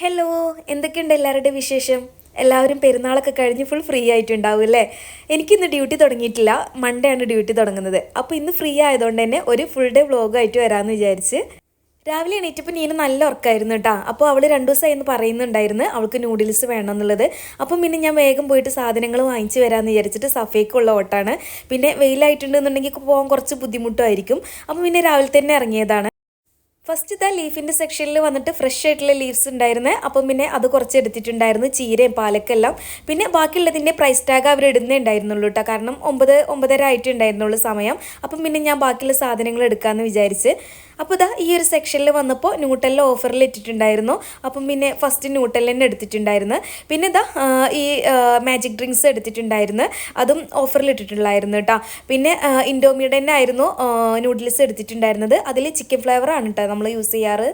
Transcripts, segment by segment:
Hello എന്തൊക്കെയുണ്ട് എല്ലാവരുടെ വിശേഷം? എല്ലാവരും പെരുന്നാളൊക്കെ കഴിഞ്ഞ് ഫുൾ ഫ്രീ ആയിട്ടുണ്ടാവും അല്ലേ? എനിക്കിന്ന് ഡ്യൂട്ടി തുടങ്ങിയിട്ടില്ല. മൺഡേ ആണ് ഡ്യൂട്ടി തുടങ്ങുന്നത്. അപ്പോൾ ഇന്ന് ഫ്രീ ആയതുകൊണ്ട് തന്നെ ഒരു ഫുൾ ഡേ വ്ളോഗായിട്ട് വരാമെന്ന് വിചാരിച്ച്. രാവിലെ എണീറ്റപ്പോൾ നീന നല്ല ഉറക്കായിരുന്നു കേട്ടോ അപ്പോൾ അവൾ രണ്ട് ദിവസമായി എന്ന് പറയുന്നുണ്ടായിരുന്നു. അവൾക്ക് നൂഡിൽസ് വേണം എന്നുള്ളത് അപ്പം പിന്നെ ഞാൻ വേഗം പോയിട്ട് സാധനങ്ങൾ വാങ്ങിച്ച് വരാമെന്ന് വിചാരിച്ചിട്ട് സഫേക്കുള്ള ഓട്ടാണ്. പിന്നെ വെയിലായിട്ടുണ്ടെന്നുണ്ടെങ്കിൽ പോകാൻ കുറച്ച് ബുദ്ധിമുട്ടുമായിരിക്കും. അപ്പം പിന്നെ രാവിലെ തന്നെ ഇറങ്ങിയതാണ്. ഫസ്റ്റ് ഇതാ ലീഫിന്റെ സെക്ഷനിൽ വന്നിട്ട് ഫ്രഷ് ആയിട്ടുള്ള ലീവ്സ് ഉണ്ടായിരുന്നു. അപ്പം പിന്നെ അത് കുറച്ച് എടുത്തിട്ടുണ്ടായിരുന്നു ചീരയും പാലക്കെല്ലാം. പിന്നെ ബാക്കിയുള്ളതിന്റെ പ്രൈസ് ടാഗ് അവർ ഇടുന്നേ ഉണ്ടായിരുന്നുള്ളൂ കേട്ടോ കാരണം ഒമ്പത് ഒമ്പതര ആയിട്ടുണ്ടായിരുന്നുള്ളൂ സമയം. അപ്പം പിന്നെ ഞാൻ ബാക്കിയുള്ള സാധനങ്ങൾ എടുക്കാമെന്ന് വിചാരിച്ച് അപ്പോൾ ഇതാ ഈ ഒരു സെക്ഷനിൽ വന്നപ്പോൾ ന്യൂട്ടലിൽ ഓഫറിൽ ഇട്ടിട്ടുണ്ടായിരുന്നു. അപ്പം പിന്നെ ഫസ്റ്റ് ന്യൂട്ടൽ തന്നെ എടുത്തിട്ടുണ്ടായിരുന്നു. പിന്നെ ഇതാ ഈ മാജിക് ഡ്രിങ്ക്സ് എടുത്തിട്ടുണ്ടായിരുന്നു. അതും ഓഫറിൽ ഇട്ടിട്ടുണ്ടായിരുന്നു കേട്ടോ. പിന്നെ ഇൻഡോമിയുടെ തന്നെ ആയിരുന്നു നൂഡിൽസ് എടുത്തിട്ടുണ്ടായിരുന്നത്. അതിൽ ചിക്കൻ ഫ്ലേവർ ആണ് കേട്ടോ നമ്മൾ യൂസ് ചെയ്യാറ്.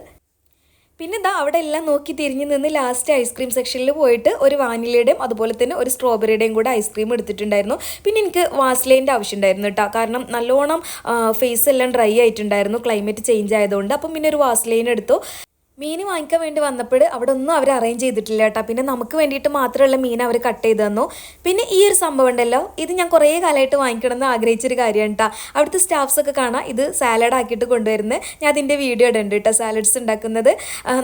പിന്നെ ഇതാ അവിടെ എല്ലാം നോക്കി തിരിഞ്ഞ് നിന്ന് ലാസ്റ്റ് ഐസ്ക്രീം സെക്ഷനിൽ പോയിട്ട് ഒരു വാനിലയുടെയും അതുപോലെ തന്നെ ഒരു സ്ട്രോബെറിയുടെയും കൂടെ ഐസ്ക്രീം എടുത്തിട്ടുണ്ടായിരുന്നു. പിന്നെ എനിക്ക് വാസ്ലൈന്റെ ആവശ്യം ഉണ്ടായിരുന്നു കേട്ടോ കാരണം നല്ലോണം ഫേസ് എല്ലാം ഡ്രൈ ആയിട്ടുണ്ടായിരുന്നു. ക്ലൈമറ്റ് ചേഞ്ച് ആയതുകൊണ്ട്. അപ്പം പിന്നെ ഒരു വാസ്ലൈൻ എടുത്തു. മീൻ വാങ്ങിക്കാൻ വേണ്ടി വന്നപ്പോൾ അവിടെ ഒന്നും അവർ അറേഞ്ച് ചെയ്തിട്ടില്ല കേട്ടോ. പിന്നെ നമുക്ക് വേണ്ടിയിട്ട് മാത്രമുള്ള മീൻ അവർ കട്ട് ചെയ്ത് തന്നു. പിന്നെ ഈ ഒരു സംഭവം ഉണ്ടല്ലോ. ഇത് ഞാൻ കുറേ കാലമായിട്ട് വാങ്ങിക്കണമെന്ന് ആഗ്രഹിച്ചൊരു കാര്യമാണ് കേട്ടോ അവിടുത്തെ സ്റ്റാഫ്സൊക്കെ കാണാം. ഇത് സാലഡ് ആക്കിയിട്ട് കൊണ്ടുവരുന്നത്. ഞാൻ അതിന്റെ വീഡിയോ ഇടുന്നുണ്ട് കേട്ടോ സാലഡ്സ് ഉണ്ടാക്കുന്നത്.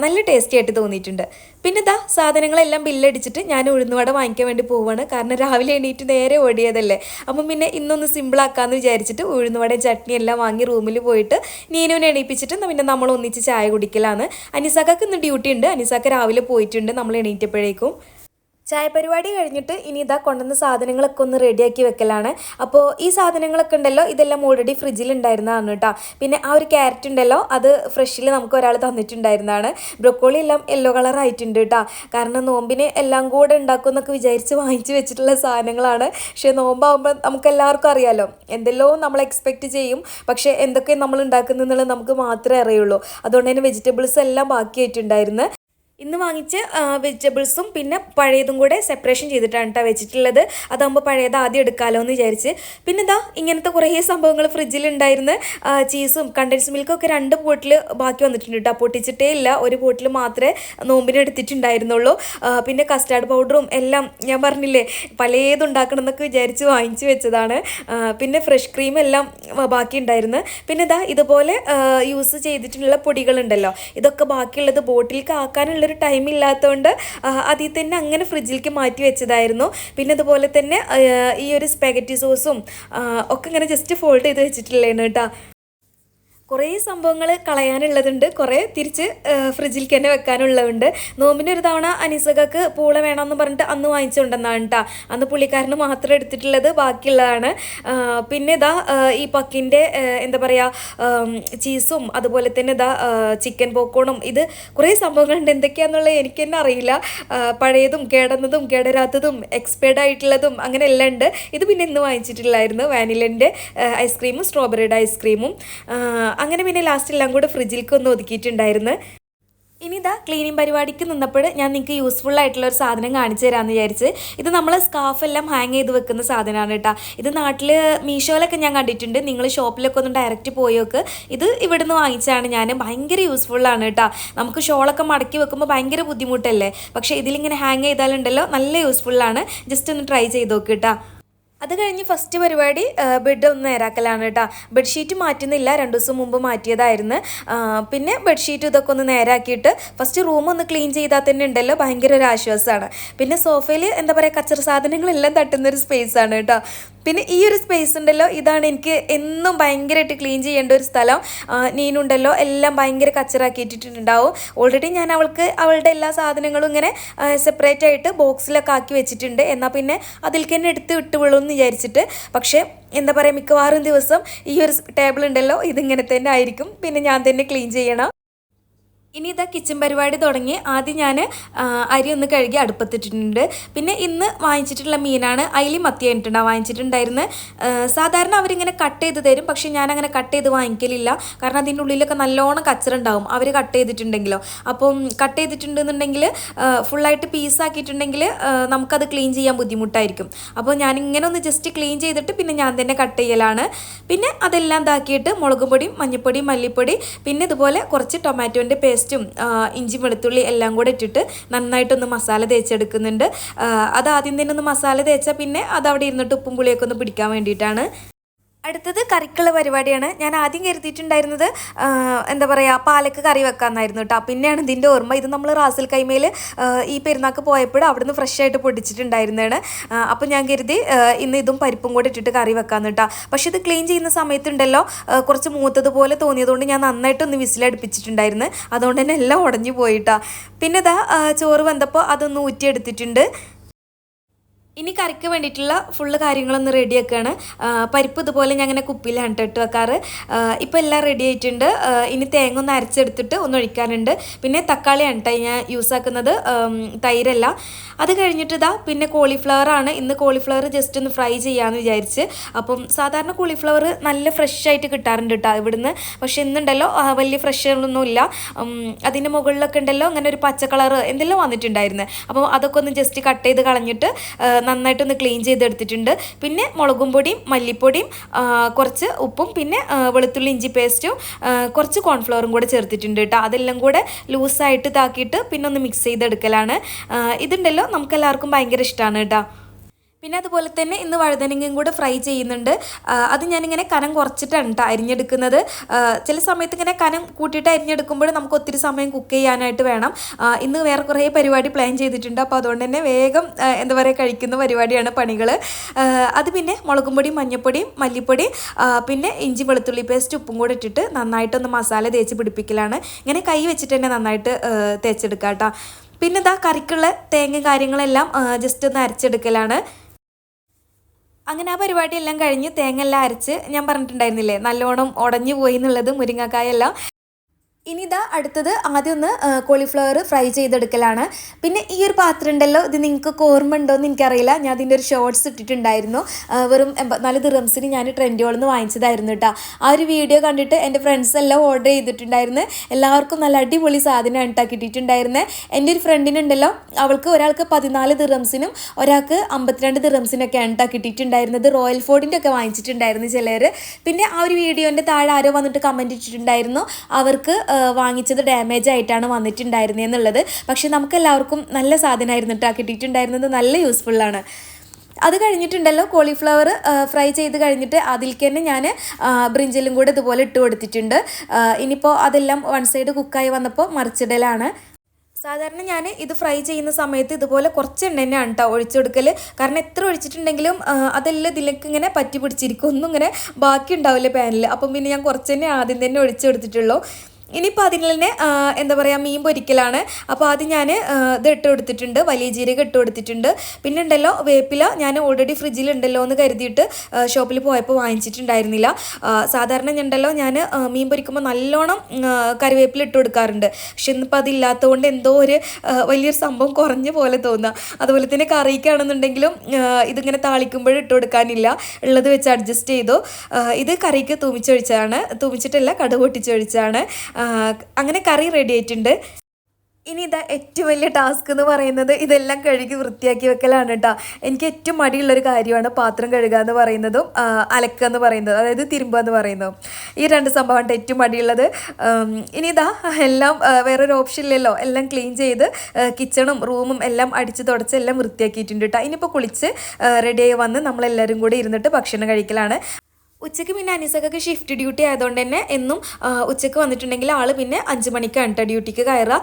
നല്ല ടേസ്റ്റി ആയിട്ട് തോന്നിയിട്ടുണ്ട്. പിന്നെ ഇതാ സാധനങ്ങളെല്ലാം ബില്ലടിച്ചിട്ട് ഞാൻ ഉഴുന്നുവട വാങ്ങിക്കാൻ വേണ്ടി പോവുകയാണ്. കാരണം രാവിലെ എണീറ്റ് നേരെ ഓടിയതല്ലേ. അപ്പം പിന്നെ ഇന്നൊന്ന് സിമ്പിളാക്കാമെന്ന് വിചാരിച്ചിട്ട് ഉഴുന്നുവടയും ചട്നി എല്ലാം വാങ്ങി റൂമിൽ പോയിട്ട് നീനുവിനെ എണീപ്പിച്ചിട്ട് പിന്നെ നമ്മൾ ഒന്നിച്ച് ചായ കുടിക്കലാണ്. അനിസാക്കക്ക് ഇന്ന് ഡ്യൂട്ടി ഉണ്ട്. അനിസാക്ക രാവിലെ പോയിട്ടുണ്ട്. നമ്മൾ എണീറ്റപ്പോഴേക്കും. ചായ പരിപാടി കഴിഞ്ഞിട്ട് ഇനി ഇതാ കൊണ്ടുവന്ന സാധനങ്ങളൊക്കെ ഒന്ന് റെഡിയാക്കി വെക്കലാണ്. അപ്പോൾ ഈ സാധനങ്ങളൊക്കെ ഉണ്ടല്ലോ ഇതെല്ലാം ഓൾറെഡി ഫ്രിഡ്ജിൽ ഉണ്ടായിരുന്നതാണ് കേട്ടോ. പിന്നെ ആ ഒരു ക്യാരറ്റ് ഉണ്ടല്ലോ അത് ഫ്രഷിൽ നമുക്ക് ഒരാൾ തന്നിട്ടുണ്ടായിരുന്നതാണ്. ബ്രൊക്കോളി എല്ലാം യെല്ലോ കളർ ആയിട്ടുണ്ട് കേട്ടോ. കാരണം നോമ്പിന് എല്ലാം കൂടെ ഉണ്ടാക്കും എന്നൊക്കെ വിചാരിച്ച് വാങ്ങിച്ച് വെച്ചിട്ടുള്ള സാധനങ്ങളാണ്. പക്ഷേ നോമ്പാകുമ്പോൾ നമുക്ക് എല്ലാവർക്കും അറിയാമല്ലോ എന്തെല്ലോ നമ്മൾ എക്സ്പെക്റ്റ് ചെയ്യും പക്ഷേ എന്തൊക്കെ നമ്മൾ ഉണ്ടാക്കുന്നുള്ളത് നമുക്ക് മാത്രമേ അറിയുള്ളൂ. അതുകൊണ്ട് തന്നെ വെജിറ്റബിൾസ് എല്ലാം ബാക്കിയായിട്ടുണ്ടായിരുന്നു. ഇന്ന് വാങ്ങിച്ച് വെജിറ്റബിൾസും പിന്നെ പഴയതും കൂടെ സെപ്പറേഷൻ ചെയ്തിട്ടാണ് കേട്ടോ വെച്ചിട്ടുള്ളത്. അതാകുമ്പോൾ പഴയത് ആദ്യം എടുക്കാമല്ലോ എന്ന് വിചാരിച്ച്. പിന്നെ ഇതാ ഇങ്ങനത്തെ കുറേ സംഭവങ്ങൾ ഫ്രിഡ്ജിലുണ്ടായിരുന്ന ചീസും കണ്ടൻസ് മിൽക്കും ഒക്കെ രണ്ട് ബോട്ടിൽ ബാക്കി വന്നിട്ടുണ്ട് കേട്ടോ പൊട്ടിച്ചിട്ടേ ഇല്ല. ഒരു ബോട്ടിൽ മാത്രമേ നോമ്പിന് എടുത്തിട്ടുണ്ടായിരുന്നുള്ളൂ ആ, പിന്നെ കസ്റ്റാർഡ് പൗഡറും എല്ലാം ഞാൻ പറഞ്ഞില്ലേ പലതും ഉണ്ടാക്കണം എന്നൊക്കെ വിചാരിച്ച് വാങ്ങിച്ചു വെച്ചതാണ്. പിന്നെ ഫ്രഷ് ക്രീം എല്ലാം ബാക്കി ഉണ്ടായിരുന്നു പിന്നെ ഇതാ ഇതുപോലെ യൂസ് ചെയ്തിട്ടുള്ള പൊടികളുണ്ടല്ലോ. ഇതൊക്കെ ബാക്കിയുള്ളത് ബോട്ടിലേക്ക് ആക്കാനുള്ളൊരു ടൈം ഇല്ലാത്തതുകൊണ്ട് അതിൽ തന്നെ അങ്ങനെ ഫ്രിഡ്ജിലേക്ക് മാറ്റി വെച്ചതായിരുന്നു. പിന്നെ അതുപോലെ തന്നെ ഈ ഒരു സ്പെഗറ്റി സോസും ഒക്കെ ഇങ്ങനെ ജസ്റ്റ് ഫോൾഡ് ചെയ്ത് വെച്ചിട്ടില്ലായിരുന്നു കേട്ടോ. കുറേ സംഭവങ്ങൾ കളയാനുള്ളതുണ്ട്. കുറേ തിരിച്ച് ഫ്രിഡ്ജിലേക്ക് തന്നെ വെക്കാനുള്ളതുണ്ട്. നോമ്പിന് ഒരു തവണ അനീസകക്ക് പൂള വേണമെന്ന് പറഞ്ഞിട്ട് അന്ന് വാങ്ങിച്ചുകൊണ്ടെന്നാണ് കേട്ടോ അന്ന് പുള്ളിക്കാരന് മാത്രം എടുത്തിട്ടുള്ളത് ബാക്കിയുള്ളതാണ്. പിന്നെ ഇതാ ഈ പക്കിന്റെ എന്താ പറയുക ചീസും അതുപോലെ തന്നെ ഇതാ ചിക്കൻ പോക്കോണും ഇത് കുറേ സംഭവങ്ങളുണ്ട്. എന്തൊക്കെയാണെന്നുള്ളത് എനിക്ക് തന്നെ അറിയില്ല പഴയതും കേടന്നതും കേടരാത്തതും എക്സ്പയർഡ് ആയിട്ടുള്ളതും അങ്ങനെ എല്ലാം ഉണ്ട്. ഇത് പിന്നെ ഇന്ന് വാങ്ങിച്ചിട്ടില്ലായിരുന്നു. വാനിലന്റെ ഐസ്ക്രീമും സ്ട്രോബെറിയുടെ ഐസ്ക്രീമും. അങ്ങനെ പിന്നെ ലാസ്റ്റ് എല്ലാം കൂടെ ഫ്രിഡ്ജിലേക്ക് ഒന്ന് ഒതുക്കിയിട്ടുണ്ടായിരുന്നു. ഇനി ഇതാ ക്ലീനിങ് പരിപാടിക്ക് നിന്നപ്പോൾ ഞാൻ നിങ്ങൾക്ക് യൂസ്ഫുൾ ആയിട്ടുള്ള ഒരു സാധനം കാണിച്ചു തരാമെന്ന് വിചാരിച്ച്. ഇത് നമ്മൾ സ്കാഫ് എല്ലാം ഹാങ് ചെയ്ത് വെക്കുന്ന സാധനമാണ് കേട്ടോ. ഇത് നാട്ടിൽ മീഷോയിലൊക്കെ ഞാൻ കണ്ടിട്ടുണ്ട്. നിങ്ങൾ ഷോപ്പിലൊക്കെ ഒന്ന് ഡയറക്റ്റ് പോയൊക്കെ ഇത് ഇവിടെ നിന്ന് വാങ്ങിച്ചാണ് ഞാൻ. ഭയങ്കര യൂസ്ഫുള്ളാണ് കേട്ടോ. നമുക്ക് ഷോളൊക്കെ മടക്കി വെക്കുമ്പോൾ ഭയങ്കര ബുദ്ധിമുട്ടല്ലേ? പക്ഷേ ഇതിലിങ്ങനെ ഹാങ് ചെയ്താലുണ്ടല്ലോ നല്ല യൂസ്ഫുള്ളാണ് ജസ്റ്റ് ഒന്ന് ട്രൈ ചെയ്ത് നോക്ക് കേട്ടോ. അത് കഴിഞ്ഞ് ഫസ്റ്റ് പരിപാടി ബെഡ് ഒന്ന് നേരാക്കലാണ് കേട്ടോ ബെഡ്ഷീറ്റ് മാറ്റുന്നില്ല രണ്ട് ദിവസം മുമ്പ് മാറ്റിയതായിരുന്നു. പിന്നെ ബെഡ്ഷീറ്റ് ഇതൊക്കെ ഒന്ന് നേരാക്കിയിട്ട് ഫസ്റ്റ് റൂം ഒന്ന് ക്ലീൻ ചെയ്താൽ തന്നെ ഉണ്ടല്ലോ ഭയങ്കര ഒരു ആശ്വാസമാണ് പിന്നെ സോഫയിൽ എന്താ പറയുക കച്ചറ സാധനങ്ങളെല്ലാം തട്ടുന്നൊരു ആണ് കേട്ടോ പിന്നെ ഈ ഒരു സ്പേസ് ഉണ്ടല്ലോ ഇതാണ് എനിക്ക് എന്നും ഭയങ്കരമായിട്ട് ക്ലീൻ ചെയ്യേണ്ട ഒരു സ്ഥലം. നീനുണ്ടല്ലോ എല്ലാം ഭയങ്കര കച്ചറാക്കിയിട്ടിട്ടുണ്ടാവും ഓൾറെഡി ഞാൻ അവൾക്ക് അവളുടെ എല്ലാ സാധനങ്ങളും ഇങ്ങനെ സെപ്പറേറ്റ് ആയിട്ട് ബോക്സിലൊക്കെ ആക്കി വെച്ചിട്ടുണ്ട്. എന്നാൽ പിന്നെ അതിലേക്ക് തന്നെ എടുത്ത് വിട്ടുകൊള്ളും എന്ന് വിചാരിച്ചിട്ട്. പക്ഷേ എന്താ പറയുക മിക്കവാറും ദിവസം ഈ ഒരു ടേബിൾ ഉണ്ടല്ലോ ഇതിങ്ങനെ തന്നെ ആയിരിക്കും. പിന്നെ ഞാൻ തന്നെ ക്ലീൻ ചെയ്യണം. ഇനി ഇതാ കിച്ചൺ പരിപാടി തുടങ്ങി. ആദ്യം ഞാൻ അരി ഒന്ന് കഴുകി അടുപ്പത്തിട്ടിട്ടുണ്ട്. പിന്നെ ഇന്ന് വാങ്ങിച്ചിട്ടുള്ള മീനാണ് അയിലി മത്തി കഴിഞ്ഞിട്ടുണ്ടാവും വാങ്ങിച്ചിട്ടുണ്ടായിരുന്നു സാധാരണ അവരിങ്ങനെ കട്ട് ചെയ്ത് തരും. പക്ഷെ ഞാൻ അങ്ങനെ കട്ട് ചെയ്ത് വാങ്ങിക്കലില്ല. കാരണം അതിന്റെ ഉള്ളിലൊക്കെ നല്ലോണം കച്ചറുണ്ടാവും. അവർ കട്ട് ചെയ്തിട്ടുണ്ടെങ്കിലോ. അപ്പം കട്ട് ചെയ്തിട്ടുണ്ടെന്നുണ്ടെങ്കിൽ ഫുള്ളായിട്ട് പീസാക്കിയിട്ടുണ്ടെങ്കിൽ നമുക്കത് ക്ലീൻ ചെയ്യാൻ ബുദ്ധിമുട്ടായിരിക്കും. അപ്പോൾ ഞാൻ ഇങ്ങനെ ഒന്ന് ജസ്റ്റ് ക്ലീൻ ചെയ്തിട്ട് പിന്നെ ഞാൻ തന്നെ കട്ട് ചെയ്യലാണ്. പിന്നെ അതെല്ലാം ഇതാക്കിയിട്ട് മുളക് പൊടിയും മഞ്ഞൾപ്പൊടിയും മല്ലിപ്പൊടി പിന്നെ ഇതുപോലെ കുറച്ച് ടൊമാറ്റോന്റെ പേസ്റ്റ് പേസ്റ്റും ഇഞ്ചി വെളുത്തുള്ളി എല്ലാം കൂടെ ഇട്ടിട്ട് നന്നായിട്ടൊന്ന് മസാല തേച്ചെടുക്കുന്നുണ്ട്. അത് ആദ്യം തന്നെ ഒന്ന് മസാല തേച്ചാൽ പിന്നെ അത് അവിടെ ഇരുന്നിട്ട് ഉപ്പും പുളിയൊക്കെ ഒന്ന് പിടിക്കാൻ വേണ്ടിയിട്ടാണ് അടുത്തത് കറിക്കുള്ള പരിപാടിയാണ്. ഞാൻ ആദ്യം കരുതിയിട്ടുണ്ടായിരുന്നത് എന്താ പറയുക പാലക്ക് കറി വെക്കാമെന്നായിരുന്നു കേട്ടോ പിന്നെയാണ് ഇതിന്റെ ഓർമ്മ. ഇത് നമ്മൾ റാസൽ കൈമയിൽ ഈ പെരുന്നാൾക്ക് പോയപ്പോൾ അവിടുന്ന് ഫ്രഷ് ആയിട്ട് പൊടിച്ചിട്ടുണ്ടായിരുന്നതാണ്. അപ്പോൾ ഞാൻ കരുതി ഇന്ന് ഇതും പരിപ്പും കൂടെ ഇട്ടിട്ട് കറി വെക്കാമെന്ന് കേട്ടോ പക്ഷെ ഇത് ക്ലീൻ ചെയ്യുന്ന സമയത്തുണ്ടല്ലോ കുറച്ച് മൂത്തതുപോലെ തോന്നിയതുകൊണ്ട് ഞാൻ നന്നായിട്ടൊന്ന് വിസിലടുപ്പിച്ചിട്ടുണ്ടായിരുന്നു. അതുകൊണ്ട് തന്നെ എല്ലാം ഉടഞ്ഞു പോയിട്ടാ പിന്നെ ഇതാ ചോറ് വന്നപ്പോൾ അതൊന്ന് ഊറ്റിയെടുത്തിട്ടുണ്ട്. ഇനി കറിക്ക് വേണ്ടിയിട്ടുള്ള ഫുള്ള് കാര്യങ്ങളൊന്ന് റെഡിയാക്കുകയാണ് പരിപ്പ് ഇതുപോലെ ഞാൻ അങ്ങനെ കേട്ടോ ഇട്ട് വെക്കാറ്. ഇപ്പോൾ എല്ലാം റെഡി ആയിട്ടുണ്ട്. ഇനി തേങ്ങ ഒന്ന് അരച്ചെടുത്തിട്ട് ഒന്ന് ഒഴിക്കാനുണ്ട്. പിന്നെ തക്കാളിയാണ് കേട്ടോ ഞാൻ യൂസ് ആക്കുന്നത്. തൈരല്ല. അത് കഴിഞ്ഞിട്ട് ഇതാ പിന്നെ കോളിഫ്ലവർ ആണ്. ഇന്ന് കോളിഫ്ലവർ ജസ്റ്റ് ഒന്ന് ഫ്രൈ ചെയ്യാമെന്ന് വിചാരിച്ച്. അപ്പം സാധാരണ കോളിഫ്ലവർ നല്ല ഫ്രഷ് ആയിട്ട് കിട്ടാറുണ്ട് കേട്ടോ ഇവിടുന്ന്. പക്ഷേ ഇന്നുണ്ടല്ലോ വലിയ ഫ്രഷൊന്നുമില്ല അതിന്റെ മുകളിലൊക്കെ ഉണ്ടല്ലോ അങ്ങനെ ഒരു പച്ച കളർ എന്തെല്ലാം വന്നിട്ടുണ്ടായിരുന്നു. അപ്പോൾ അതൊക്കെ ഒന്ന് ജസ്റ്റ് കട്ട് ചെയ്ത് കളഞ്ഞിട്ട് നന്നായിട്ടൊന്ന് ക്ലീൻ ചെയ്തെടുത്തിട്ടുണ്ട്. പിന്നെ മുളകും പൊടിയും മല്ലിപ്പൊടിയും കുറച്ച് ഉപ്പും പിന്നെ വെളുത്തുള്ളി ഇഞ്ചി പേസ്റ്റും കുറച്ച് കോൺഫ്ലവറും കൂടെ ചേർത്തിട്ടുണ്ട് കേട്ടോ. അതെല്ലാം കൂടെ ലൂസായിട്ട് ഇതാക്കിയിട്ട് പിന്നെ ഒന്ന് മിക്സ് ചെയ്തെടുക്കലാണ് ഇതുണ്ടല്ലോ നമുക്കെല്ലാവർക്കും ഭയങ്കര ഇഷ്ടമാണ് കേട്ടോ. പിന്നെ അതുപോലെ തന്നെ ഇന്ന് വഴുതനങ്ങയും കൂടെ ഫ്രൈ ചെയ്യുന്നുണ്ട്. അത് ഞാനിങ്ങനെ കനം കുറച്ചിട്ടാണ് കേട്ടോ അരിഞ്ഞെടുക്കുന്നത്. ചില സമയത്ത് ഇങ്ങനെ കനം കൂട്ടിയിട്ട് അരിഞ്ഞെടുക്കുമ്പോൾ നമുക്ക് ഒത്തിരി സമയം കുക്ക് ചെയ്യാനായിട്ട് വേണം. ഇന്ന് വേറെ കുറേ പരിപാടി പ്ലാൻ ചെയ്തിട്ടുണ്ട്. അപ്പോൾ അതുകൊണ്ട് തന്നെ വേഗം എന്താ പറയുക കഴിക്കുന്ന പരിപാടിയാണ് പണികൾ അത് പിന്നെ മുളകും പൊടിയും മഞ്ഞൾപ്പൊടിയും മല്ലിപ്പൊടി പിന്നെ ഇഞ്ചി വെളുത്തുള്ളി പേസ്റ്റ് ഉപ്പും കൂടെ ഇട്ടിട്ട് നന്നായിട്ടൊന്ന് മസാല തേച്ച് പിടിപ്പിക്കലാണ്. ഇങ്ങനെ കൈ വെച്ചിട്ട് തന്നെ നന്നായിട്ട് തേച്ചെടുക്കാം കേട്ടോ പിന്നെ ഇതാ കറിക്കുള്ള തേങ്ങ കാര്യങ്ങളെല്ലാം ജസ്റ്റ് ഒന്ന് അരച്ചെടുക്കലാണ്. അങ്ങനെ ആ പരിപാടിയെല്ലാം കഴിഞ്ഞ് തേങ്ങ എല്ലാം അരച്ച് ഞാൻ പറഞ്ഞിട്ടുണ്ടായിരുന്നില്ലേ നല്ലോണം ഉടഞ്ഞു പോയി എന്നുള്ളത് മുരിങ്ങക്കായെല്ലാം. ഇനി ഇതാ അടുത്തത് ആദ്യം ഒന്ന് കോളിഫ്ലവർ ഫ്രൈ ചെയ്തെടുക്കലാണ്. പിന്നെ ഈ ഒരു പാത്രം ഉണ്ടല്ലോ ഇത് നിങ്ങൾക്ക് ഓർമ്മ ഉണ്ടോ എന്ന് എനിക്കറിയില്ല. ഞാൻ അതിന്റെ ഒരു ഷോർട്സ് ഇട്ടിട്ടുണ്ടായിരുന്നു. വെറും എൺപത്തിനാല് ദിറംസിന് ഞാൻ ട്രെൻഡുകളിൽ നിന്ന് വാങ്ങിച്ചതായിരുന്നു കേട്ടോ ആ ഒരു വീഡിയോ കണ്ടിട്ട് എന്റെ ഫ്രണ്ട്സ് എല്ലാം ഓർഡർ ചെയ്തിട്ടുണ്ടായിരുന്നു. എല്ലാവർക്കും നല്ല അടിപൊളി സാധനമാണ് കേട്ടോ കിട്ടിയിട്ടുണ്ടായിരുന്നത് എന്റെ ഒരു ഫ്രണ്ടിനുണ്ടല്ലോ അവൾക്ക് ഒരാൾക്ക് പതിനാല് ദിറംസിനും ഒരാൾക്ക് അമ്പത്തിരണ്ട് ദിറംസിനൊക്കെയാണ് കേട്ടോ കിട്ടിയിട്ടുണ്ടായിരുന്നത് റോയൽ ഫോർഡിന്റെ ഒക്കെ വാങ്ങിച്ചിട്ടുണ്ടായിരുന്നു ചിലർ പിന്നെ ആ ഒരു വീഡിയോന്റെ താഴെ ആരോ വന്നിട്ട് കമന്റ് ഇട്ടിട്ടുണ്ടായിരുന്നു. അവർക്ക് വാങ്ങിച്ചത് ഡാമേജ് ആയിട്ടാണ് വന്നിട്ടുണ്ടായിരുന്നത് എന്നുള്ളത്. പക്ഷേ നമുക്ക് എല്ലാവർക്കും നല്ല സാധനമായിരുന്നു കേട്ടോ കിട്ടിയിട്ടുണ്ടായിരുന്നത് നല്ല യൂസ്ഫുള്ളാണ് അത് കഴിഞ്ഞിട്ടുണ്ടല്ലോ കോളിഫ്ലവർ ഫ്രൈ ചെയ്ത് കഴിഞ്ഞിട്ട് അതിലേക്ക് തന്നെ ഞാൻ ബ്രിഞ്ചിലും കൂടെ ഇതുപോലെ ഇട്ട് കൊടുത്തിട്ടുണ്ട്. ഇനിയിപ്പോൾ അതെല്ലാം വൺ സൈഡ് കുക്കായി വന്നപ്പോൾ മറിച്ചിടലാണ്. സാധാരണ ഞാൻ ഇത് ഫ്രൈ ചെയ്യുന്ന സമയത്ത് ഇതുപോലെ കുറച്ച് എണ്ണ തന്നെയാണ് കേട്ടോ ഒഴിച്ചുകൊടുക്കൽ കാരണം എത്ര ഒഴിച്ചിട്ടുണ്ടെങ്കിലും അതെല്ലാം ഇതിലേക്ക് ഇങ്ങനെ പറ്റി പിടിച്ചിരിക്കും ഒന്നും ഇങ്ങനെ ബാക്കി ഉണ്ടാവില്ല പാനിൽ അപ്പം പിന്നെ ഞാൻ കുറച്ച് തന്നെ ആദ്യം തന്നെ ഒഴിച്ചെടുത്തിട്ടുള്ളൂ ഇനിയിപ്പോൾ അതിൽ തന്നെ എന്താ പറയുക മീൻ പൊരിക്കലാണ്. അപ്പോൾ ആദ്യം ഞാൻ ഇത് ഇട്ട് കൊടുത്തിട്ടുണ്ട് വലിയ ജീരകം ഇട്ട് കൊടുത്തിട്ടുണ്ട് പിന്നെ ഉണ്ടല്ലോ വേപ്പില ഞാൻ ഓൾറെഡി ഫ്രിഡ്ജിലുണ്ടല്ലോ എന്ന് കരുതിയിട്ട് ഷോപ്പിൽ പോയപ്പോൾ വാങ്ങിച്ചിട്ടുണ്ടായിരുന്നില്ല. സാധാരണ ഉണ്ടല്ലോ ഞാൻ മീൻ പൊരിക്കുമ്പോൾ നല്ലോണം കറിവേപ്പില ഇട്ട് കൊടുക്കാറുണ്ട് പക്ഷെ ഇന്നിപ്പോൾ അതില്ലാത്തതുകൊണ്ട് എന്തോ ഒരു വലിയൊരു സംഭവം കുറഞ്ഞ പോലെ തോന്നുക അതുപോലെ തന്നെ കറിക്കാണെന്നുണ്ടെങ്കിലും ഇതിങ്ങനെ താളിക്കുമ്പോൾ ഇട്ട് കൊടുക്കാനില്ല ഉള്ളത് വെച്ച് അഡ്ജസ്റ്റ് ചെയ്തു. ഇത് കറിക്ക് തൂമിച്ചൊഴിച്ചതാണ്. തൂമിച്ചിട്ടല്ല കടുക് പൊട്ടിച്ചൊഴിച്ചാണ് ആ, അങ്ങനെ കറി റെഡി ആയിട്ടുണ്ട്. ഇനി ഇതാ ഏറ്റവും വലിയ ടാസ്ക് എന്ന് പറയുന്നത് ഇതെല്ലാം കഴുകി വൃത്തിയാക്കി വെക്കലാണ് കേട്ടോ എനിക്ക് ഏറ്റവും മടിയുള്ളൊരു കാര്യമാണ് പാത്രം കഴുകുക എന്ന് പറയുന്നതും അലക്കുക എന്ന് പറയുന്നതും അതായത് തിരുമ്പുക എന്ന് പറയുന്നതും. ഈ രണ്ട് സംഭവമാണ് ഏറ്റവും മടിയുള്ളത്. ഇനി ഇതാ എല്ലാം വേറൊരു ഓപ്ഷൻ ഇല്ലല്ലോ. എല്ലാം ക്ലീൻ ചെയ്ത് കിച്ചണും റൂമും എല്ലാം അടിച്ച് തുടച്ച് എല്ലാം വൃത്തിയാക്കിയിട്ടുണ്ട് കേട്ടോ ഇനിയിപ്പോൾ കുളിച്ച് റെഡിയായി വന്ന് നമ്മളെല്ലാവരും കൂടി ഇരുന്നിട്ട് ഭക്ഷണം കഴിക്കലാണ്. ഉച്ചയ്ക്ക് പിന്നെ അനീസക്കൊക്കെ ഷിഫ്റ്റ് ഡ്യൂട്ടി ആയതുകൊണ്ട് തന്നെ എന്നും ഉച്ചയ്ക്ക് വന്നിട്ടുണ്ടെങ്കിൽ ആൾ പിന്നെ അഞ്ച് മണിക്കാണ് കേട്ടോ ഡ്യൂട്ടിക്ക് കയറുക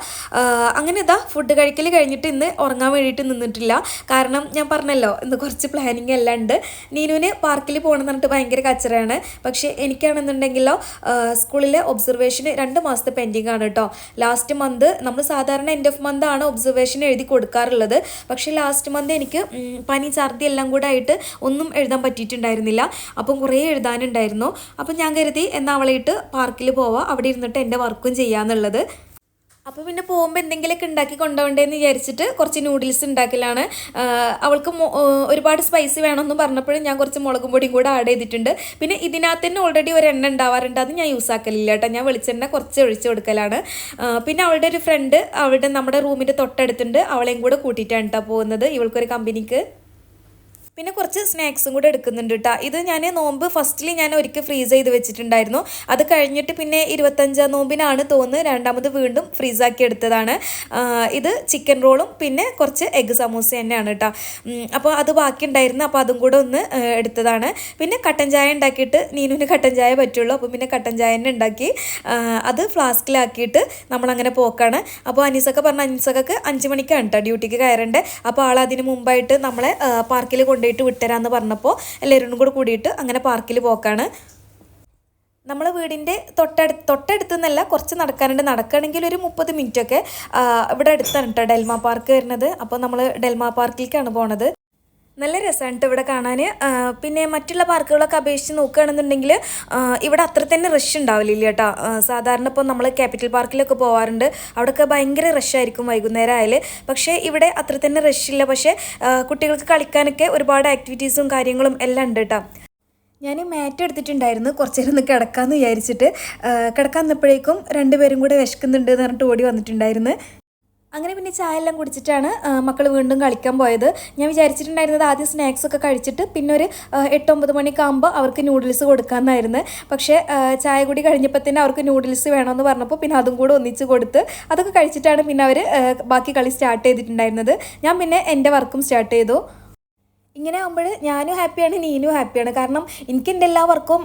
അങ്ങനെ ഇതാ ഫുഡ് കഴിക്കൽ കഴിഞ്ഞിട്ട് ഇന്ന് ഉറങ്ങാൻ വേണ്ടിയിട്ട് നിന്നിട്ടില്ല. കാരണം ഞാൻ പറഞ്ഞല്ലോ ഇന്ന് കുറച്ച് പ്ലാനിങ് എല്ലാം ഉണ്ട്. നീനുവിന് പാർക്കിൽ പോകണം എന്ന് പറഞ്ഞിട്ട് ഭയങ്കര കച്ചറയാണ്. പക്ഷേ എനിക്കാണെന്നുണ്ടെങ്കിലോ സ്കൂളിലെ ഒബ്സർവേഷന് രണ്ട് മാസത്തെ പെൻഡിങ് ആണ് കേട്ടോ ലാസ്റ്റ് മന്ത് നമ്മൾ സാധാരണ എൻഡ് ഓഫ് മന്ത് ആണ് ഒബ്സർവേഷൻ എഴുതി കൊടുക്കാറുള്ളത്. പക്ഷേ ലാസ്റ്റ് മന്ത് എനിക്ക് പനി ഛർദി എല്ലാം കൂടെ ആയിട്ട് ഒന്നും എഴുതാൻ പറ്റിയിട്ടുണ്ടായിരുന്നില്ല. അപ്പം കുറേ എഴുതാനുണ്ടായിരുന്നു അപ്പം ഞാൻ കരുതി എന്നാൽ അവളായിട്ട് പാർക്കിൽ പോവാം. അവിടെ ഇരുന്നിട്ട് എന്റെ വർക്കും ചെയ്യാന്നുള്ളത്. അപ്പോൾ പിന്നെ പോകുമ്പോൾ എന്തെങ്കിലുമൊക്കെ ഉണ്ടാക്കി കൊണ്ടുപോകണ്ടേന്ന് വിചാരിച്ചിട്ട് കുറച്ച് നൂഡിൽസ് ഉണ്ടാക്കലാണ്. അവൾക്ക് ഒരുപാട് സ്പൈസി വേണമെന്ന് പറഞ്ഞപ്പോഴും ഞാൻ കുറച്ച് മുളകും പൊടിയും കൂടെ ആഡ് ചെയ്തിട്ടുണ്ട്. പിന്നെ ഇതിനകത്ത് തന്നെ ഓൾറെഡി ഒരു എണ്ണ ഉണ്ടാവാറുണ്ട്. അത് ഞാൻ യൂസ് ആക്കലില്ല കേട്ടോ. ഞാൻ വെളിച്ചെണ്ണ കുറച്ച് ഒഴിച്ച് കൊടുക്കലാണ്. പിന്നെ അവളുടെ ഒരു ഫ്രണ്ട് അവളുടെ നമ്മുടെ റൂമിന്റെ തൊട്ടടുത്തുണ്ട്. അവളെയും കൂടെ കൂട്ടിയിട്ടാണ് കേട്ടോ പോകുന്നത്. ഇവൾക്കൊരു കമ്പനിക്ക് പിന്നെ കുറച്ച് സ്നാക്സും കൂടെ എടുക്കുന്നുണ്ട് കേട്ടോ ഇത് ഞാൻ നോമ്പ് ഫസ്റ്റിൽ ഞാൻ ഒരിക്കൽ ഫ്രീസ് ചെയ്ത് വെച്ചിട്ടുണ്ടായിരുന്നു. അത് കഴിഞ്ഞിട്ട് പിന്നെ ഇരുപത്തഞ്ചാം നോമ്പിനാണ് തോന്നുന്നത്. രണ്ടാമത് വീണ്ടും ഫ്രീസാക്കി എടുത്തതാണ്. ഇത് ചിക്കൻ റോളും പിന്നെ കുറച്ച് എഗ് സമൂസ തന്നെയാണ് കേട്ടോ അപ്പോൾ അത് ബാക്കി ഉണ്ടായിരുന്നു അപ്പോൾ അതും കൂടെ ഒന്ന് എടുത്തതാണ്. പിന്നെ കട്ടൻ ചായ ഉണ്ടാക്കിയിട്ട് നീനുവിന് കട്ടൻ ചായ പറ്റുള്ളൂ. അപ്പോൾ പിന്നെ കട്ടൻ ചായ തന്നെ ഉണ്ടാക്കി അത് ഫ്ലാസ്കിലാക്കിയിട്ട് നമ്മളങ്ങനെ പോക്കാണ്. അപ്പോൾ അനീസൊക്കെ പറഞ്ഞ അനീസൊക്കെ അഞ്ച് മണിക്കാണ് കേട്ടോ ഡ്യൂട്ടിക്ക് കയറേണ്ടത്. അപ്പോൾ ആൾ അതിന് മുമ്പായിട്ട് നമ്മളെ പാർക്കിൽ കൊണ്ടുപോയിട്ട് വിട്ടരാന്ന് പറഞ്ഞപ്പോൾ എല്ലാവരും കൂടെ കൂടിയിട്ട് അങ്ങനെ പാർക്കിൽ പോക്കാണ്. നമ്മളെ വീടിന്റെ തൊട്ടടുത്ത് തൊട്ടടുത്ത് നിന്നല്ല കുറച്ച് നടക്കാനുണ്ട്. നടക്കുകയാണെങ്കിൽ ഒരു മുപ്പത് മിനിറ്റൊക്കെ ഇവിടെ അടുത്താണ് കേട്ടോ ഡെൽമ പാർക്ക് വരുന്നത്. അപ്പോൾ നമ്മൾ ഡെൽമ പാർക്കിലേക്കാണ് പോണത്. നല്ല രസമാണ് കേട്ടോ ഇവിടെ കാണാൻ പിന്നെ മറ്റുള്ള പാർക്കുകളൊക്കെ അപേക്ഷിച്ച് നോക്കുകയാണെന്നുണ്ടെങ്കിൽ ഇവിടെ അത്ര തന്നെ റഷ് ഉണ്ടാവില്ല കേട്ടോ സാധാരണ ഇപ്പോൾ നമ്മൾ ക്യാപിറ്റൽ പാർക്കിലൊക്കെ പോകാറുണ്ട് അവിടെയൊക്കെ ഭയങ്കര റഷായിരിക്കും വൈകുന്നേരം ആയാൽ പക്ഷേ ഇവിടെ അത്ര തന്നെ റഷില്ല പക്ഷേ കുട്ടികൾക്ക് കളിക്കാനൊക്കെ ഒരുപാട് ആക്ടിവിറ്റീസും കാര്യങ്ങളും എല്ലാം ഉണ്ട് കേട്ടോ ഞാൻ മാറ്റ് എടുത്തിട്ടുണ്ടായിരുന്നു. കുറച്ച് നേരം ഒന്ന് കിടക്കാമെന്ന് വിചാരിച്ചിട്ട്. കിടക്കാൻ നിന്നപ്പോഴേക്കും രണ്ടുപേരും കൂടെ വിശക്കുന്നുണ്ട് എന്ന് പറഞ്ഞിട്ട് ഓടി വന്നിട്ടുണ്ടായിരുന്നു. അങ്ങനെ പിന്നെ ചായ എല്ലാം കുടിച്ചിട്ടാണ് മക്കൾ വീണ്ടും കളിക്കാൻ പോയത്. ഞാൻ വിചാരിച്ചിട്ടുണ്ടായിരുന്നത് ആദ്യം സ്നാക്സ് ഒക്കെ കഴിച്ചിട്ട് പിന്നെ ഒരു എട്ടൊമ്പത് മണിയൊക്കെ ആകുമ്പോൾ അവർക്ക് നൂഡിൽസ് കൊടുക്കാമെന്നായിരുന്നു പക്ഷേ ചായ കൂടി കഴിഞ്ഞപ്പോൾ തന്നെ അവർക്ക് നൂഡിൽസ് വേണമെന്ന് പറഞ്ഞപ്പോൾ പിന്നെ അതും കൂടെ ഒന്നിച്ച് കൊടുത്ത് അതൊക്കെ കഴിച്ചിട്ടാണ് പിന്നെ അവർ ബാക്കി കളി സ്റ്റാർട്ട് ചെയ്തിട്ടുണ്ടായിരുന്നത്. ഞാൻ പിന്നെ എന്റെ വർക്കും സ്റ്റാർട്ട് ചെയ്തു. ഇങ്ങനെ ആകുമ്പോൾ ഞാനും ഹാപ്പിയാണ് നീനും ഹാപ്പിയാണ്. കാരണം എനിക്ക് എന്റെ എല്ലാ വർക്കും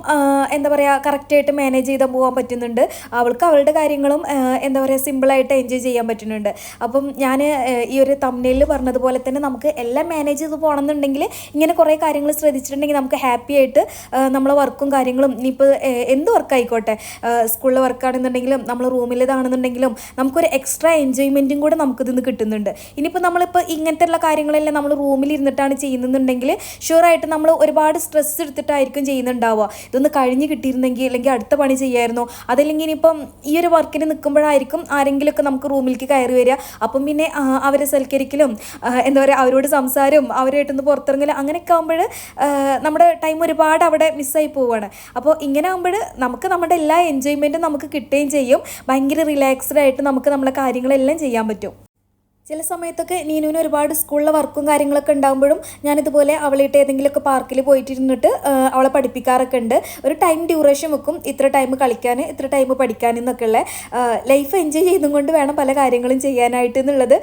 എന്താ പറയുക കറക്റ്റായിട്ട് മാനേജ് ചെയ്താൽ പോകാൻ പറ്റുന്നുണ്ട്. അവൾക്ക് അവളുടെ കാര്യങ്ങളും എന്താ പറയുക സിമ്പിളായിട്ട് എൻജോയ് ചെയ്യാൻ പറ്റുന്നുണ്ട്. അപ്പം ഞാൻ ഈ ഒരു തമ്മിലിൽ പറഞ്ഞതുപോലെ തന്നെ നമുക്ക് എല്ലാം മാനേജ് ചെയ്ത് പോകണമെന്നുണ്ടെങ്കിൽ ഇങ്ങനെ കുറേ കാര്യങ്ങൾ ശ്രദ്ധിച്ചിട്ടുണ്ടെങ്കിൽ നമുക്ക് ഹാപ്പി ആയിട്ട് നമ്മളെ വർക്കും കാര്യങ്ങളും ഇനിയിപ്പോൾ എന്ത് വർക്കായിക്കോട്ടെ? സ്കൂളിലെ വർക്കാണെന്നുണ്ടെങ്കിലും നമ്മൾ റൂമിലേതാണെന്നുണ്ടെങ്കിലും നമുക്കൊരു എക്സ്ട്രാ എൻജോയ്മെന്റും കൂടെ നമുക്കിതിന്ന് കിട്ടുന്നുണ്ട്. ഇനിയിപ്പോൾ നമ്മളിപ്പോൾ ഇങ്ങനത്തെ ഉള്ള കാര്യങ്ങളെല്ലാം നമ്മൾ റൂമിൽ ഇരുന്നിട്ടാണ് ചെയ്യുന്നുണ്ടെങ്കിൽ ഷുവറായിട്ട് നമ്മൾ ഒരുപാട് സ്ട്രെസ് എടുത്തിട്ടായിരിക്കും ചെയ്യുന്നുണ്ടാവുക. ഇതൊന്ന് കഴിഞ്ഞ് കിട്ടിയിരുന്നെങ്കിൽ അല്ലെങ്കിൽ അടുത്ത പണി ചെയ്യായിരുന്നു. അതല്ലെങ്കിൽ ഇനിയിപ്പം ഈ ഒരു വർക്കിന് നിൽക്കുമ്പോഴായിരിക്കും ആരെങ്കിലുമൊക്കെ നമുക്ക് റൂമിലേക്ക് കയറി വരിക. അപ്പം പിന്നെ അവരെ സൽക്കരിക്കലും എന്താ പറയുക അവരോട് സംസാരവും അവരായിട്ടൊന്ന് പുറത്തിറങ്ങലും അങ്ങനെയൊക്കെ ആകുമ്പോൾ നമ്മുടെ ടൈം ഒരുപാട് അവിടെ മിസ്സായി പോവുകയാണ്. അപ്പോൾ ഇങ്ങനെ ആകുമ്പോൾ നമുക്ക് നമ്മുടെ എല്ലാ എൻജോയ്മെന്റും നമുക്ക് കിട്ടുകയും ചെയ്യും. ഭയങ്കര റിലാക്സ്ഡ് ആയിട്ട് നമുക്ക് നമ്മുടെ കാര്യങ്ങളെല്ലാം ചെയ്യാൻ പറ്റും. ചില സമയത്തൊക്കെ നീനുവിന് ഒരുപാട് സ്കൂളിലെ വർക്കും കാര്യങ്ങളൊക്കെ ഉണ്ടാകുമ്പോഴും ഞാനിതുപോലെ അവളായിട്ട് ഏതെങ്കിലുമൊക്കെ പാർക്കിൽ പോയിട്ടിരുന്നിട്ട് അവളെ പഠിപ്പിക്കാറൊക്കെ ഉണ്ട്. ഒരു ടൈം ഡ്യൂറേഷൻ വെക്കും. ഇത്ര ടൈം കളിക്കാൻ ഇത്ര ടൈം പഠിക്കാൻ എന്നൊക്കെയുള്ള ലൈഫ് എൻജോയ് ചെയ്തും കൊണ്ട് വേണം പല കാര്യങ്ങളും ചെയ്യാനായിട്ട് എന്നുള്ളത്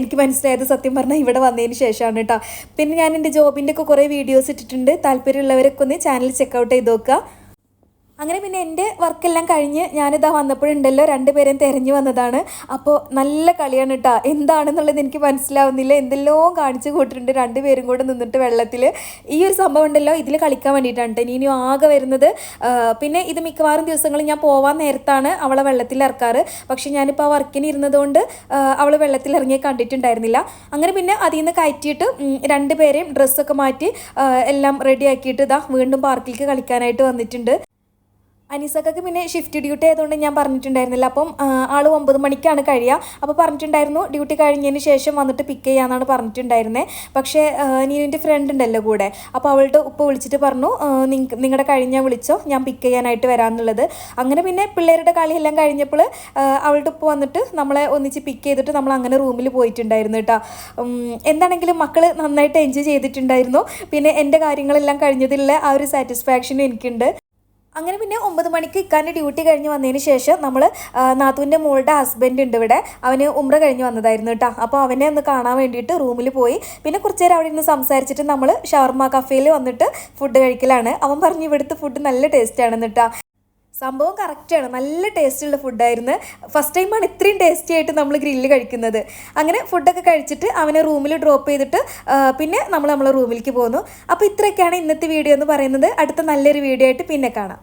എനിക്ക് മനസ്സിലായത് സത്യം പറഞ്ഞാൽ ഇവിടെ വന്നതിന് ശേഷമാണ് കേട്ടോ. പിന്നെ ഞാൻ എന്റെ ജോബിന്റെ ഒക്കെ കുറേ വീഡിയോസ് ഇട്ടിട്ടുണ്ട്. താല്പര്യമുള്ളവരൊക്കെ ഒന്ന് ചാനൽ ചെക്കൗട്ട് ചെയ്ത് നോക്കുക. അങ്ങനെ പിന്നെ എന്റെ വർക്കെല്ലാം കഴിഞ്ഞ് ഞാനിതാ വന്നപ്പോഴുണ്ടല്ലോ രണ്ടുപേരെയും തിരഞ്ഞു വന്നതാണ്. അപ്പോൾ നല്ല കളിയാണ് കേട്ടോ എന്താണെന്നുള്ളത് എനിക്ക് മനസ്സിലാവുന്നില്ല. എന്തെല്ലാം കാണിച്ചു കൂട്ടിട്ടുണ്ട് രണ്ടുപേരും കൂടെ നിന്നിട്ട് വെള്ളത്തിൽ ഈ ഒരു സംഭവം ഉണ്ടല്ലോ ഇതിൽ കളിക്കാൻ വേണ്ടിയിട്ടാണ് ഇനിയും ആകെ വരുന്നത് പിന്നെ ഇത് മിക്കവാറും ദിവസങ്ങളിൽ ഞാൻ പോവാൻ നേരത്താണ് അവളെ വെള്ളത്തിൽ ഇറക്കാറ്. പക്ഷേ ഞാനിപ്പോൾ ആ വർക്കിന് ഇരുന്നതുകൊണ്ട് അവൾ വെള്ളത്തിൽ ഇറങ്ങി കണ്ടിട്ടുണ്ടായിരുന്നില്ല. അങ്ങനെ പിന്നെ അതിൽ നിന്ന് കയറ്റിയിട്ട് രണ്ടുപേരെയും ഡ്രസ്സൊക്കെ മാറ്റി എല്ലാം റെഡിയാക്കിയിട്ട് ഇതാ വീണ്ടും പാർക്കിലേക്ക് കളിക്കാനായിട്ട് വന്നിട്ടുണ്ട്. അനീസക്കൊക്കെ പിന്നെ ഷിഫ്റ്റ് ഡ്യൂട്ടി ആയതുകൊണ്ട് ഞാൻ പറഞ്ഞിട്ടുണ്ടായിരുന്നില്ല. അപ്പം ആൾ ഒമ്പത് മണിക്കാണ് കഴിയുക. അപ്പോൾ പറഞ്ഞിട്ടുണ്ടായിരുന്നു ഡ്യൂട്ടി കഴിഞ്ഞതിന് ശേഷം വന്നിട്ട് പിക്ക് ചെയ്യാമെന്നാണ് പറഞ്ഞിട്ടുണ്ടായിരുന്നത് പക്ഷേ നീനുവിന്റെ ഫ്രണ്ട് ഉണ്ടല്ലോ കൂടെ. അപ്പോൾ അവളുടെ ഉപ്പ വിളിച്ചിട്ട് പറഞ്ഞു നിങ്ങളുടെ കഴിഞ്ഞാൽ വിളിച്ചോ ഞാൻ പിക്ക് ചെയ്യാനായിട്ട് വരാമെന്നുള്ളത് അങ്ങനെ പിന്നെ പിള്ളേരുടെ കളിയെല്ലാം കഴിഞ്ഞപ്പോൾ അവളുടെ ഉപ്പ വന്നിട്ട് നമ്മളെ ഒന്നിച്ച് പിക്ക് ചെയ്തിട്ട് നമ്മൾ അങ്ങനെ റൂമിൽ പോയിട്ടുണ്ടായിരുന്നു കേട്ടോ. എന്താണെങ്കിലും മക്കൾ നന്നായിട്ട് എൻജോയ് ചെയ്തിട്ടുണ്ടായിരുന്നു. പിന്നെ എന്റെ കാര്യങ്ങളെല്ലാം കഴിഞ്ഞതിലുള്ള ആ ഒരു സാറ്റിസ്ഫാക്ഷനും എനിക്കുണ്ട്. അങ്ങനെ പിന്നെ ഒമ്പത് മണിക്ക് ഇക്കാന്റെ ഡ്യൂട്ടി കഴിഞ്ഞ് വന്നതിന് ശേഷം നമ്മൾ നാത്തുവിന്റെ മോളുടെ ഹസ്ബൻഡ് ഉണ്ട് ഇവിടെ. അവന് ഉമ്ര കഴിഞ്ഞ് വന്നതായിരുന്നു കേട്ടോ. അപ്പോൾ അവനെ ഒന്ന് കാണാൻ വേണ്ടിയിട്ട് റൂമിൽ പോയി. പിന്നെ കുറച്ച് നേരം അവിടെ ഇരുന്ന് സംസാരിച്ചിട്ട് നമ്മൾ ഷവർമ കഫേയിൽ വന്നിട്ട് ഫുഡ് കഴിക്കലാണ്. അവൻ പറഞ്ഞു ഇവിടുത്തെ ഫുഡ് നല്ല ടേസ്റ്റ് ആണെന്ന് കേട്ടോ. സംഭവം കറക്റ്റാണ് നല്ല ടേസ്റ്റുള്ള ഫുഡായിരുന്നു ഫസ്റ്റ് ടൈമാണ് ഇത്രയും ടേസ്റ്റി ആയിട്ട് നമ്മൾ ഗ്രില്ല് കഴിക്കുന്നത്. അങ്ങനെ ഫുഡൊക്കെ കഴിച്ചിട്ട് അവനെ റൂമിൽ ഡ്രോപ്പ് ചെയ്തിട്ട് പിന്നെ നമ്മൾ നമ്മളെ റൂമിലേക്ക് പോന്നു. അപ്പോൾ ഇത്രയൊക്കെയാണ് ഇന്നത്തെ വീഡിയോ എന്ന് പറയുന്നത്. അടുത്ത നല്ലൊരു വീഡിയോ ആയിട്ട് പിന്നെ കാണാം.